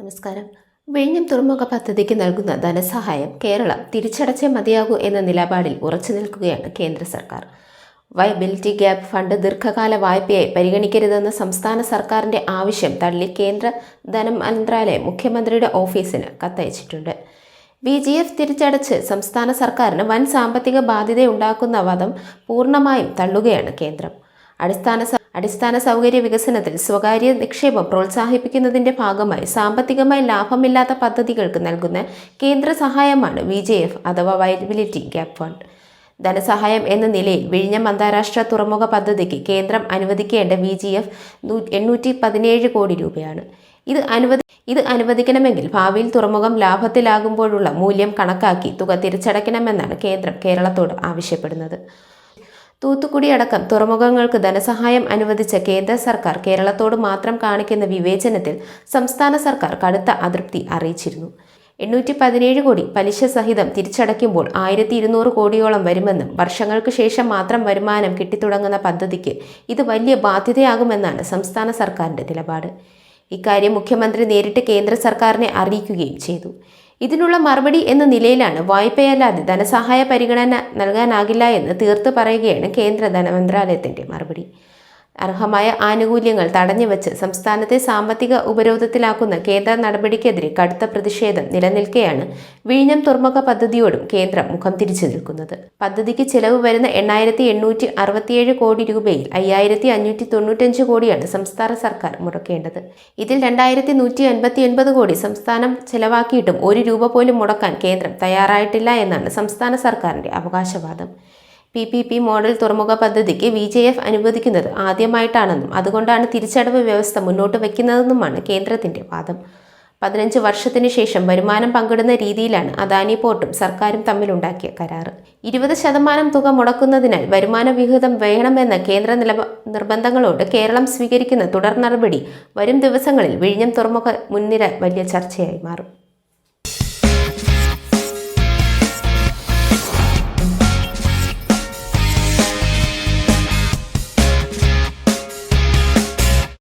നമസ്കാരം. വിഴിഞ്ഞം തുറമുഖ പദ്ധതിക്ക് നൽകുന്ന ധനസഹായം കേരളം തിരിച്ചടച്ചേ മതിയാകൂ എന്ന നിലപാടിൽ ഉറച്ചു നിൽക്കുകയാണ് കേന്ദ്ര സർക്കാർ. വയബിലിറ്റി ഗ്യാപ്പ് ഫണ്ട് ദീർഘകാല വായ്പയായി പരിഗണിക്കരുതെന്ന സംസ്ഥാന സർക്കാരിന്റെ ആവശ്യം തള്ളി കേന്ദ്ര ധനമന്ത്രാലയം മുഖ്യമന്ത്രിയുടെ ഓഫീസിന് കത്തയച്ചിട്ടുണ്ട്. ബി ജി എഫ് തിരിച്ചടച്ച് സംസ്ഥാന സർക്കാരിന് വൻ സാമ്പത്തിക ബാധ്യതയുണ്ടാക്കുന്ന വധം പൂർണമായും തള്ളുകയാണ് കേന്ദ്രം. അടിസ്ഥാന അടിസ്ഥാന സൗകര്യ വികസനത്തിൽ സ്വകാര്യ നിക്ഷേപം പ്രോത്സാഹിപ്പിക്കുന്നതിന്റെ ഭാഗമായി സാമ്പത്തികമായി ലാഭമില്ലാത്ത പദ്ധതികൾക്ക് നൽകുന്ന കേന്ദ്ര സഹായമാണ് വി ജെ എഫ് അഥവാ വയബിലിറ്റി ഗ്യാപ് ഫണ്ട്. ധനസഹായം എന്ന നിലയിൽ വിഴിഞ്ഞം അന്താരാഷ്ട്ര തുറമുഖ പദ്ധതിക്ക് കേന്ദ്രം അനുവദിക്കേണ്ട വി ജി എഫ് എണ്ണൂറ്റി പതിനേഴ് കോടി രൂപയാണ്. ഇത് അനുവദി ഇത് അനുവദിക്കണമെങ്കിൽ ഭാവിയിൽ തുറമുഖം ലാഭത്തിലാകുമ്പോഴുള്ള മൂല്യം കണക്കാക്കി തുക തിരിച്ചടയ്ക്കണമെന്നാണ് കേന്ദ്രം കേരളത്തോട് ആവശ്യപ്പെടുന്നത്. തൂത്തുക്കുടി അടക്കം തുറമുഖങ്ങൾക്ക് ധനസഹായം അനുവദിച്ച കേന്ദ്ര സർക്കാർ കേരളത്തോട് മാത്രം കാണിക്കുന്ന വിവേചനത്തിൽ സംസ്ഥാന സർക്കാർ കടുത്ത അതൃപ്തി അറിയിച്ചിരുന്നു. എണ്ണൂറ്റി പതിനേഴ് കോടി പലിശ സഹിതം തിരിച്ചടയ്ക്കുമ്പോൾ ആയിരത്തി ഇരുന്നൂറ് കോടിയോളം വരുമെന്നും വർഷങ്ങൾക്ക് ശേഷം മാത്രം വരുമാനം കിട്ടിത്തുടങ്ങുന്ന പദ്ധതിക്ക് ഇത് വലിയ ബാധ്യതയാകുമെന്നാണ് സംസ്ഥാന സർക്കാരിന്റെ നിലപാട്. ഇക്കാര്യം മുഖ്യമന്ത്രി നേരിട്ട് കേന്ദ്ര സർക്കാരിനെ അറിയിക്കുകയും ചെയ്തു. ഇതിനുള്ള മറുപടി എന്ന നിലയിലാണ് വായ്പയല്ലാതെ ധനസഹായ പരിഗണന നൽകാനാകില്ല എന്ന് തീർത്ത് പറയുകയാണ് കേന്ദ്ര ധനമന്ത്രാലയത്തിന്റെ മറുപടി. അർഹമായ ആനുകൂല്യങ്ങൾ തടഞ്ഞുവച്ച് സംസ്ഥാനത്തെ സാമ്പത്തിക ഉപരോധത്തിലാക്കുന്ന കേന്ദ്ര നടപടിക്കെതിരെ കടുത്ത പ്രതിഷേധം നിലനിൽക്കെയാണ് വിഴിഞ്ഞം തുറമുഖ പദ്ധതിയോടും കേന്ദ്രം മുഖം തിരിച്ചു നിൽക്കുന്നത്. പദ്ധതിക്ക് ചെലവ് വരുന്ന എണ്ണായിരത്തി എണ്ണൂറ്റി അറുപത്തിയേഴ് കോടി രൂപയിൽ അയ്യായിരത്തി അഞ്ഞൂറ്റി തൊണ്ണൂറ്റഞ്ച് കോടിയാണ് സംസ്ഥാന സർക്കാർ മുടക്കേണ്ടത്. ഇതിൽ രണ്ടായിരത്തി നൂറ്റി അൻപത്തി ഒൻപത് കോടി സംസ്ഥാനം ചെലവാക്കിയിട്ടും ഒരു രൂപ പോലും മുടക്കാൻ കേന്ദ്രം തയ്യാറായിട്ടില്ല എന്നാണ് സംസ്ഥാന സർക്കാരിന്റെ അവകാശവാദം. പി പി പി മോഡൽ തുറമുഖ പദ്ധതിക്ക് വി ജെ എഫ് അനുവദിക്കുന്നത് ആദ്യമായിട്ടാണെന്നും അതുകൊണ്ടാണ് തിരിച്ചടവ് വ്യവസ്ഥ മുന്നോട്ട് വയ്ക്കുന്നതെന്നുമാണ് കേന്ദ്രത്തിന്റെ വാദം. പതിനഞ്ച് വർഷത്തിന് ശേഷം വരുമാനം പങ്കിടുന്ന രീതിയിലാണ് അദാനി പോർട്ടും സർക്കാരും തമ്മിലുണ്ടാക്കിയ കരാർ ഇരുപത് ശതമാനം തുക മുടക്കുന്നതിനാൽ വരുമാന വിഹിതം വേണമെന്ന കേന്ദ്ര നില നിർബന്ധങ്ങളോട് കേരളം സ്വീകരിക്കുന്ന തുടർ നടപടി വരും ദിവസങ്ങളിൽ വിഴിഞ്ഞം തുറമുഖ മുൻനിര വലിയ ചർച്ചയായി മാറും.